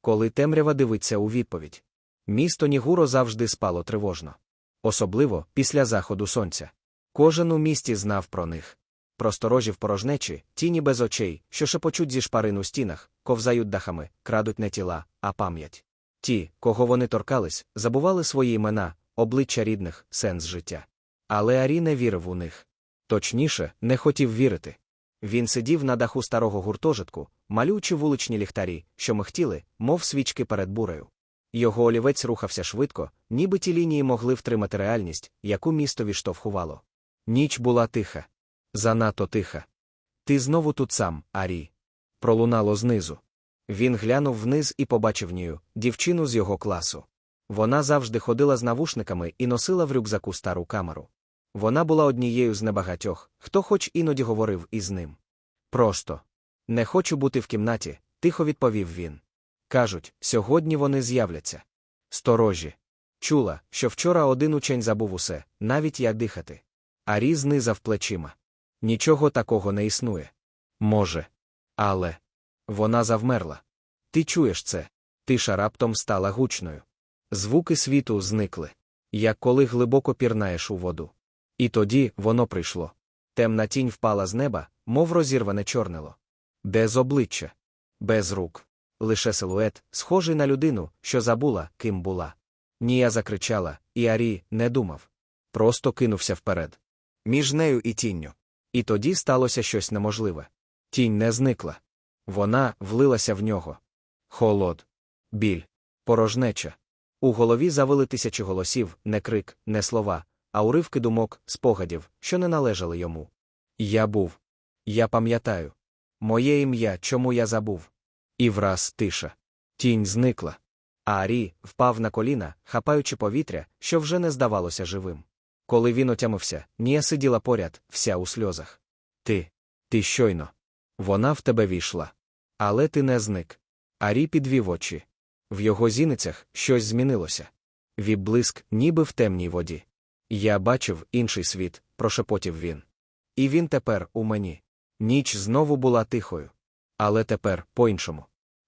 коли темрява дивиться у відповідь. Місто Нігуро завжди спало тривожно. Особливо після заходу сонця. Кожен у місті знав про них. Просторожі в порожнечі, тіні без очей, що шепочуть зі шпарин у стінах, ковзають дахами, крадуть не тіла, а пам'ять. Ті, кого вони торкались, забували свої імена, обличчя рідних, сенс життя. Але Арі не вірив у них. Точніше, не хотів вірити. Він сидів на даху старого гуртожитку, малюючи вуличні ліхтарі, що михтіли, мов свічки перед бурею. Його олівець рухався швидко, ніби ті лінії могли втримати реальність, яку місто відштовхувало. Ніч була тиха. Занадто тиха. Ти знову тут сам, Арі. Пролунало знизу. Він глянув вниз і побачив нію, дівчину з його класу. Вона завжди ходила з навушниками і носила в рюкзаку стару камеру. Вона була однією з небагатьох, хто хоч іноді говорив із ним. Просто не хочу бути в кімнаті, тихо відповів він. Кажуть, сьогодні вони з'являться. Сторожі. Чула, що вчора один учень забув усе, навіть як дихати. Арі знизав плечима. Нічого такого не існує. Може. Але. Вона завмерла. Ти чуєш це? Тиша раптом стала гучною. Звуки світу зникли, як коли глибоко пірнаєш у воду. І тоді воно прийшло. Темна тінь впала з неба, мов розірване чорнило. Без обличчя, без рук. Лише силует, схожий на людину, що забула, ким була. Нія закричала, і Арі не думав. Просто кинувся вперед. Між нею і тінню. І тоді сталося щось неможливе. Тінь не зникла. Вона влилася в нього. Холод, біль, порожнеча. У голові завили тисячі голосів, не крик, не слова, а уривки думок, спогадів, що не належали йому. Я був. Я пам'ятаю. Моє ім'я, чому я забув. І враз тиша. Тінь зникла. А Арі впав на коліна, хапаючи повітря, що вже не здавалося живим. Коли він отямився, Нія сиділа поряд, вся у сльозах. Ти, ти щойно. Вона в тебе війшла. Але ти не зник. Арі підвів очі. В його зіницях щось змінилося. Вібблиск, ніби в темній воді. Я бачив інший світ, прошепотів він. І він тепер у мені. Ніч знову була тихою. Але тепер по-іншому.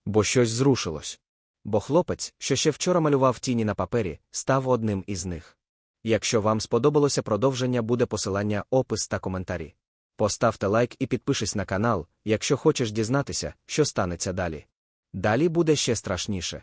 Бо щось зрушилось. Бо хлопець, що ще вчора малював тіні на папері, став одним із них. Якщо вам сподобалося продовження, буде посилання, опис та коментарі. Поставте лайк і підпишись на канал, якщо хочеш дізнатися, що станеться далі. Далі буде ще страшніше.